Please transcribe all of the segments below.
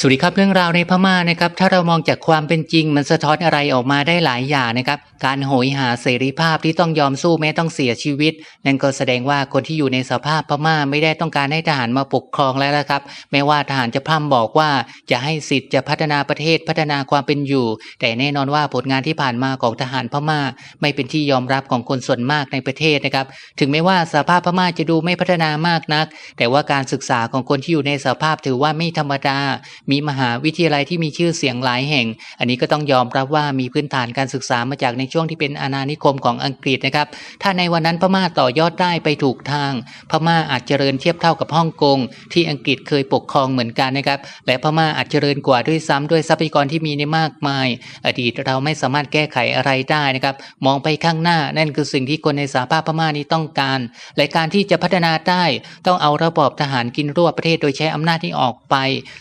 สวัสดีครับเรื่องราวในพม่านะครับ ถ้าเรามองจากความเป็นจริง มันสะท้อนอะไรออกมาได้หลายอย่างนะครับ การโหยหาเสรีภาพที่ต้องยอมสู้แม้ต้องเสียชีวิต นั่นก็แสดงว่าคนที่อยู่ในสภาพพม่าไม่ได้ต้องการให้ทหารมาปกครองแล้วนะครับแม้ว่าทหารจะพร่ำบอกว่าจะให้สิทธิ์จะพัฒนาประเทศพัฒนาความเป็นอยู่ แต่แน่นอนว่าผลงานที่ผ่านมาของทหารพม่า ไม่เป็นที่ยอมรับของคนส่วนมากในประเทศนะครับ ถึงแม้ว่าสภาพพม่าจะดูไม่พัฒนามากนัก แต่ว่าการศึกษาของคนที่อยู่ในสภาพถือว่าไม่ธรรมดามีมหาวิทยาลัยที่มีชื่อเสียงหลายแห่ง อันนี้ก็ต้องยอมรับว่ามีพื้นฐานการศึกษามาจากในช่วงที่เป็นอาณานิคมของอังกฤษนะครับ ถ้าในวันนั้นพม่าต่อยอดได้ไปถูกทาง พม่าอาจเจริญเทียบเท่ากับฮ่องกงที่อังกฤษเคยปกครองเหมือนกันนะครับ และพม่าอาจเจริญกว่าด้วยซ้ำด้วยทรัพยากรที่มีในมากมาย อดีตเราไม่สามารถแก้ไขอะไรได้นะครับ มองไปข้างหน้านั่นคือสิ่งที่คนในสหภาพพม่านี้ต้องการ และการที่จะพัฒนาได้ต้องเอาระบอบทหารกินรวบประเทศโดยใช้อำนาจที่ออกไป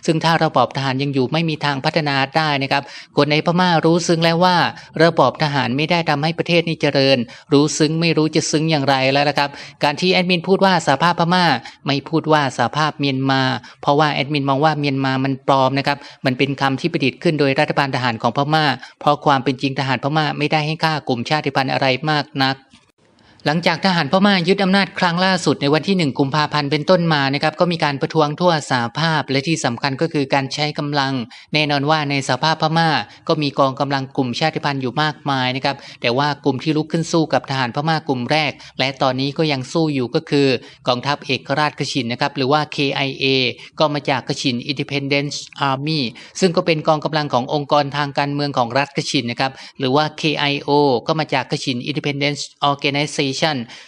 ซึ่งถ้าระบอบทหารยังอยู่ไม่มีทางพัฒนาได้นะครับ คนในพม่ารู้ซึ้งแล้วว่า ระบอบทหารไม่ได้ทำให้ประเทศนี้เจริญ รู้ซึ้งไม่รู้จะซึ้งอย่างไรแล้วนะครับ การที่แอดมินพูดว่าสภาพพม่า ไม่พูดว่าสภาพเมียนมา เพราะว่าแอดมินมองว่าเมียนมามันปลอมนะครับ มันเป็นคำที่ประดิษฐ์ขึ้นโดยรัฐบาลทหารของพม่า เพราะความเป็นจริงทหารพม่าไม่ได้ให้ค่ากลุ่มชาติพันธุ์อะไรมากนัก หลังจากทหารพม่ายึดอำนาจครั้งล่าสุดในวันที่ 1 กุมภาพันธ์เป็นต้นมานะครับก็มีการประท้วงทั่วสหภาพ และที่สำคัญก็คือการใช้กำลัง แน่นอนว่าในสหภาพพม่า ก็มีกองกำลังกลุ่มชาติพันธุ์อยู่มากมายนะครับแต่ว่ากลุ่มที่ลุกขึ้นสู้กับทหารพม่ากลุ่มแรก และตอนนี้ก็ยังสู้อยู่ก็คือกองทัพเอกราชกชินนะครับหรือว่า KIA ก็มาจากกชิน Independence Army ซึ่งก็เป็นกองกำลังขององค์กรทางการเมืองของรัฐกชินนะครับหรือว่า KIO ก็มาจากกชิน Independence Organization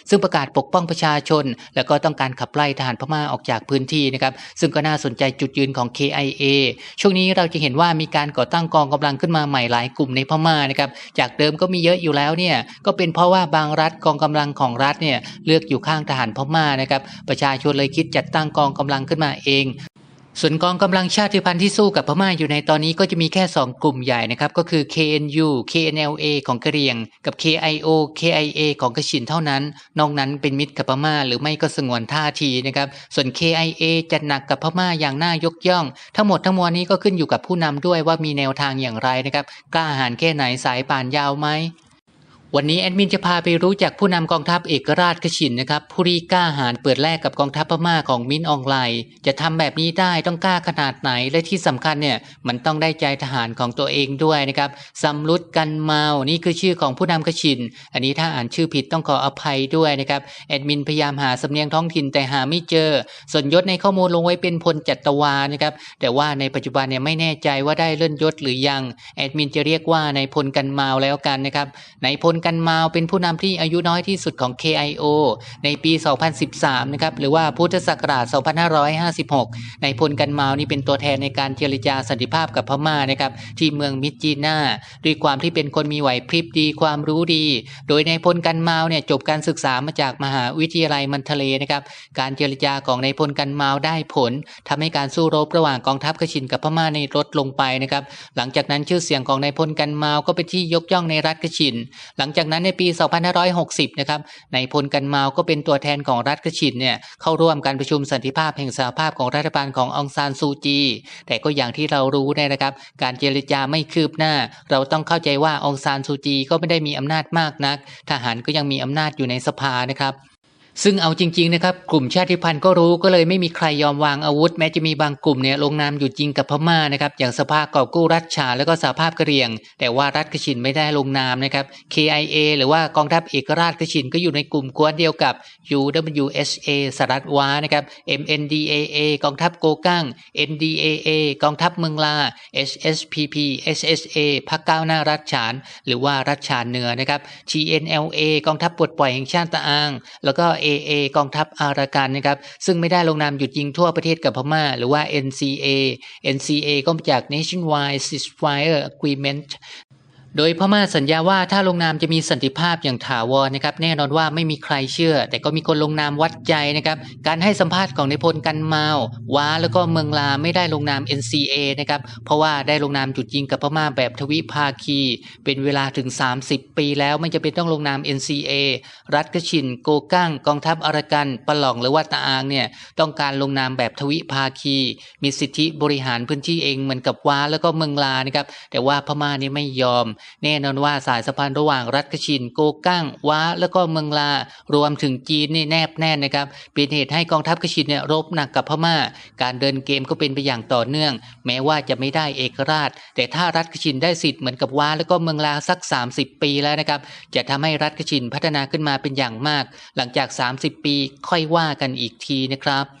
ซึ่งประกาศปกป้องประชาชน แล้วก็ต้องการขับไล่ทหารพม่าออกจากพื้นที่นะครับซึ่งก็น่าสนใจจุดยืนของ KIA ช่วงนี้เราจะเห็นว่ามีการก่อตั้งกองกำลังขึ้นมาใหม่หลายกลุ่มในพม่านะครับจากเดิมก็มีเยอะอยู่แล้วเนี่ยก็เป็นเพราะว่าบางรัฐกองกำลังของรัฐเนี่ยเลือกอยู่ข้างทหารพม่านะครับประชาชนเลยคิดจัดตั้งกองกำลังขึ้นมาเอง ส่วนกองกำลังชาติพันธุ์ที่สู้กับพม่าอยู่ในตอนนี้ก็จะมีแค่ 2 กลุ่มใหญ่นะครับ ก็คือ KNU KNLA ของกะเหรี่ยง กับ KIO KIA ของกระชินเท่านั้น นอกนั้นเป็นมิตรกับพม่า หรือไม่ก็สงวนท่าทีนะครับ ส่วน KIA จะหนักกับพม่าอย่างน่ายกย่อง ทั้งหมดทั้งมวลนี้ก็ขึ้นอยู่กับผู้นำด้วยว่ามีแนวทางอย่างไรนะครับ กล้าหาญแค่ไหนสายป่านยาวไหม วันนี้แอดมินจะพาไปรู้จักผู้นำกองทัพเอกราชกชินนะครับผู้รีกล้าหาญเปิดแลกกับกองทัพพม่าของมินอองไลน์ จะทำแบบนี้ได้ต้องกล้าขนาดไหนและที่สำคัญเนี่ยมันต้องได้ใจทหารของตัวเองด้วยนะครับสำรุดกันเมานี่คือชื่อของผู้นำกชิน อันนี้ถ้าอ่านชื่อผิดต้องขออภัยด้วยนะครับแอดมินพยายามหาสำเนียงท้องถิ่นแต่หาไม่เจอส่วนยศในข้อมูลลงไว้เป็นพลจัตวานะครับแต่ว่าในปัจจุบันเนี่ยไม่แน่ใจว่าได้เลื่อนยศหรือยังแอดมินจะเรียกว่าในพลกันเมาแล้วกันนะครับในพลกันมาเป็นผู้นำที่อายุน้อยที่สุดของ KIO ในปี 2013 นะครับ หรือว่าพุทธศักราช 2556 ในพลกันมานี่เป็นตัวแทนในการเจรจาสันติภาพกับพม่านะครับ ที่เมืองมิจีน่าด้วยความที่เป็นคนมีไหวพริบดีความรู้ดี โดยในพลกันมาเนี่ยจบการศึกษามาจากมหาวิทยาลัยมันทะเลนะครับ การเจรจาของในพลกันมาได้ผลทำให้การสู้รบระหว่างกองทัพกชินกับพม่าในลดลงไปนะครับ หลังจากนั้นชื่อเสียงของในพลกันมาก็เป็นที่ยกย่องในรัฐกชิน หลังจากนั้นในปี 2560 นะครับในายพลกันเมาก็เป็นตัวแทนของรัฐกชินเนี่ยเข้าร่วมการประชุมสันติภาพแห่งสหภาพของรัฐบาลขององซานซูจี แต่ก็อย่างที่เรารู้เนี่ยนะครับ การเจรจาไม่คืบหน้า เราต้องเข้าใจว่าองซานซูจีก็ไม่ได้มีอำนาจมากนัก ทหารก็ยังมีอำนาจอยู่ในสภานะครับ ซึ่งเอาจริงๆนะครับกลุ่มชาติพันธุ์ก็รู้ก็เลยไม่มีใครยอมวางอาวุธ แม้จะมีบางกลุ่มเนี่ยลงนามอยู่จริงกับพม่านะครับอย่างสภากอบกู้รัฐชาแล้วก็สหภาพกะเหรี่ยง แต่ว่ารัฐกชินไม่ได้ลงนามนะครับ KIA หรือว่ากองทัพเอกราชกชินก็อยู่ในกลุ่มกวนเดียวกับ UWSA สหรัฐวานะครับ MNDAA กองทัพโกกั้ง NDAA กองทัพเมืองลา SSPP SSA พรรคก้าวหน้ารัฐฉาน หรือว่ารัฐฉานเหนือนะครับ TNLA กองทัพปลดปล่อยแห่งชาติตะอาง แล้วก็ AA กองทัพอารากันนะครับซึ่งไม่ได้ลงนามหยุดยิงทั่วประเทศกับพม่า หรือว่า NCA NCA ก็มาจาก Nationwide Ceasefire Agreement โดยพม่าสัญญาว่าถ้าลงนามจะมีสันติภาพอย่างถาวรนะครับ แน่นอนว่าไม่มีใครเชื่อ แต่ก็มีคนลงนามวัดใจนะครับ การให้สัมภาษณ์ของนพลกันเมาว้าแล้วก็เมืองลาไม่ได้ลงนาม NCA นะครับเพราะว่าได้ลงนามจุดยิงกับพม่าแบบทวิภาคี เป็นเวลาถึง 30 ปีแล้วไม่จะเป็นต้องลงนาม NCA รัฐกชิน โกกั้งกองทัพอารกันปะหล่องหรือว่าตาอางเนี่ยต้องการลงนามแบบทวิภาคี มีสิทธิบริหารพื้นที่เองเหมือนกับว้าแล้วก็เมืองลานะครับแต่ว่าพม่านี่ไม่ยอมแน่นอนว่าสายสัมพันธ์ระหว่างรัฐกชินโกกั้งว้า แล้วก็เมืองลารวมถึงจีนนี่แนบแน่นนะครับเป็นเหตุให้กองทัพกชินเนี่ยรบหนักกับพม่า การเดินเกมก็เป็นไปอย่างต่อเนื่อง แม้ว่าจะไม่ได้เอกราช แต่ถ้ารัฐกชินได้สิทธิ์เหมือนกับว้า แล้วก็เมืองลาสัก 30 ปีแล้วนะครับจะทำให้รัฐกชินพัฒนาขึ้นมาเป็นอย่างมาก หลังจาก 30 ปีค่อยว่ากันอีกทีนะครับ